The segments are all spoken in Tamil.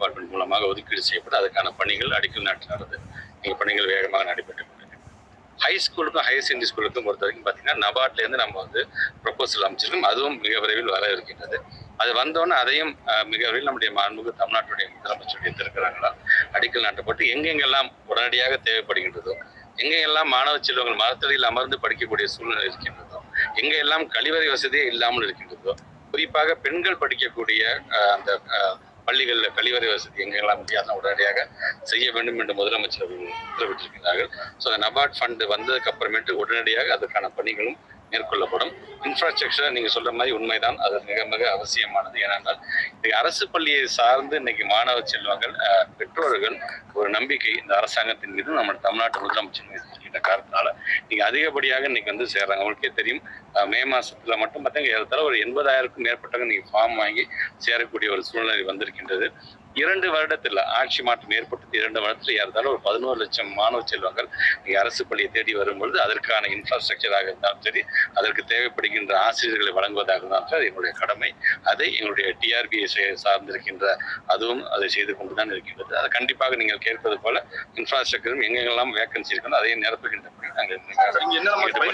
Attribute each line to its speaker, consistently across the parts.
Speaker 1: டிபார்ட்மெண்ட் மூலமாக ஒதுக்கீடு செய்யப்பட்டு அதுக்கான பணிகள் அடிக்கல் நாட்டு நடந்து இங்கே பணிகள் வேகமாக நடைபெற்று ஹை ஸ்கூலுக்கும் ஹையர் செகண்டரி ஸ்கூலுக்கும் பொறுத்த வரைக்கும் பார்த்தீங்கன்னா நபார்ட்லேருந்து நம்ம வந்து ப்ரொபோசல் அமைச்சிருக்கோம் அதுவும் மிக விரைவில் வர இருக்கின்றது. அது வந்தோன்னே அதையும் மிக விரைவில் நம்முடைய மாண்புக்கு தமிழ்நாட்டுடைய முதலமைச்சருடைய திருக்கிறாங்களா அடிக்கல் நாட்டப்பட்டு எங்கெங்கெல்லாம் உடனடியாக தேவைப்படுகின்றதோ எங்கெல்லாம் மாணவ செல்வங்கள் மரத்தடியில் அமர்ந்து படிக்கக்கூடிய சூழ்நிலை இருக்கின்றதோ எங்கெல்லாம் கழிவறை வசதியே இல்லாமல் இருக்கின்றதோ குறிப்பாக பெண்கள் படிக்கக்கூடிய அந்த பள்ளிகளில் கழிவறை வசதி எங்கெல்லாம் முடியாத உடனடியாக செய்ய வேண்டும் என்று முதலமைச்சர் அவர்கள் உத்தரவிட்டிருக்கிறார்கள். ஸோ அந்த நபார்ட் ஃபண்டு வந்ததுக்கு அப்புறமேட்டு உடனடியாக அதற்கான பணிகளும் மேற்கொள்ளப்படும். இன்ஃப்ராஸ்ட்ரக்சர் நீங்கள் சொல்ற மாதிரி உண்மைதான். அது மிக மிக அவசியமானது. ஏனென்றால் இன்னைக்கு அரசு பள்ளியை சார்ந்து இன்னைக்கு மாணவ செல்வங்கள் பெற்றோர்கள் ஒரு நம்பிக்கை இந்த அரசாங்கத்தின் மீது நம்ம தமிழ்நாட்டு முதலமைச்சர் மீது. இந்த காரணத்தினால நீங்க அதிகப்படியாக இன்னைக்கு வந்து சேர்றாங்க. உங்களுக்கே தெரியும். மே மாசத்துல மட்டும் பார்த்தீங்கன்னா ஏறத்தாழ ஒரு எண்பதாயிரக்கும் மேற்பட்டவங்க நீங்க ஃபார்ம் வாங்கி சேரக்கூடிய ஒரு சூழ்நிலை வந்திருக்கின்றது. இரண்டு வருடத்தில் ஆட்சி மாற்றம் ஏற்பட்டு இரண்டு வருடத்தில் ஏறத்தாழ ஒரு பதினோரு லட்சம் மாணவ செல்வங்கள் அரசு பள்ளியை தேடி வரும்பொழுது அதற்கான இன்ஃப்ராஸ்ட்ரக்சராக இருந்தாலும் சரி அதற்கு தேவைப்படுகின்ற ஆசிரியர்களை வழங்குவதாக இருந்தாலும் சரி எங்களுடைய கடமை. அதை எங்களுடைய டிஆர்பியை சார்ந்திருக்கின்ற அதுவும் அதை செய்து கொண்டு தான் இருக்கின்றது. அது கண்டிப்பாக நீங்கள் கேட்பது போல இன்ஃப்ராஸ்ட்ரக்சரும் எங்கெங்கெல்லாம் வேகன்சி இருக்கணும் அதையும் நிரப்புகின்ற பணி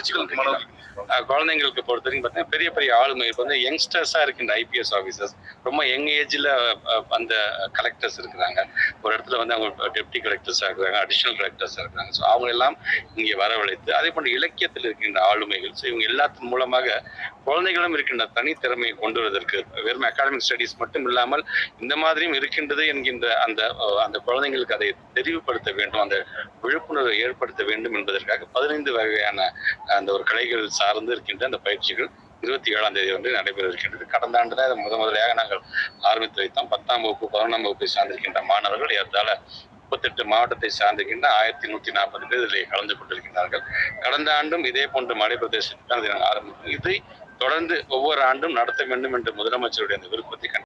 Speaker 1: நாங்கள் குழந்தைங்களுக்கு பொறுத்த வரைக்கும் பார்த்தீங்கன்னா பெரிய பெரிய ஆளுமை இப்போ வந்து யங்ஸ்டர்ஸாக இருக்கின்ற ஐபிஎஸ் ஆஃபீஸர்ஸ் ரொம்ப யங் ஏஜில் அந்த கலெக்டர்ஸ் இருக்கிறாங்க. ஒரு இடத்துல வந்து அவங்க டெப்டி கலெக்டர்ஸாக இருக்கிறாங்க அடிஷனல் கலெக்டர்ஸாக இருக்கிறாங்க. ஸோ அவங்க எல்லாம் இங்கே வரவழைத்து அதே போன்ற இலக்கியத்தில் இருக்கின்ற ஆளுமைகள் ஸோ இவங்க எல்லாத்தின் மூலமாக குழந்தைகளும் இருக்கின்ற தனித்திறமையை கொண்டு வருவதற்கு வெறும் அகாடமிக் ஸ்டடீஸ் மட்டும் இல்லாமல் இந்த மாதிரியும் இருக்கின்றது என்கின்ற அந்த அந்த குழந்தைங்களுக்கு அதை தெரிவுபடுத்த வேண்டும் அந்த விழிப்புணர்வை ஏற்படுத்த வேண்டும் என்பதற்காக பதினைந்து வகையான அந்த ஒரு கலைகள் சார்ந்து இருக்கின்ற அந்த பயிற்சிகள் இருபத்தி ஏழாம் தேதி வந்து நடைபெற இருக்கின்றது கடந்த ஆண்டு தான் இதை முத முதலையாக நாங்கள் ஆரம்பித்து வைத்தோம். பத்தாம் வகுப்பு பதினொன்றாம் வகுப்பை சார்ந்திருக்கின்ற மாணவர்கள் ஏறத்தாழ முப்பத்தெட்டு மாவட்டத்தை சார்ந்திருக்கின்ற ஆயிரத்தி நூத்தி நாற்பது பேர் இதில் கலந்து கொண்டிருக்கிறார்கள் கடந்த ஆண்டும் இதே போன்ற மலை பிரதேசத்தில் தான் இதை நாங்கள் ஆரம்பித்தோம். இதை தொடர்ந்து ஒவ்வொரு ஆண்டும் நடத்த வேண்டும் என்று முதலமைச்சருடைய அந்த விருப்பத்தை கண்டு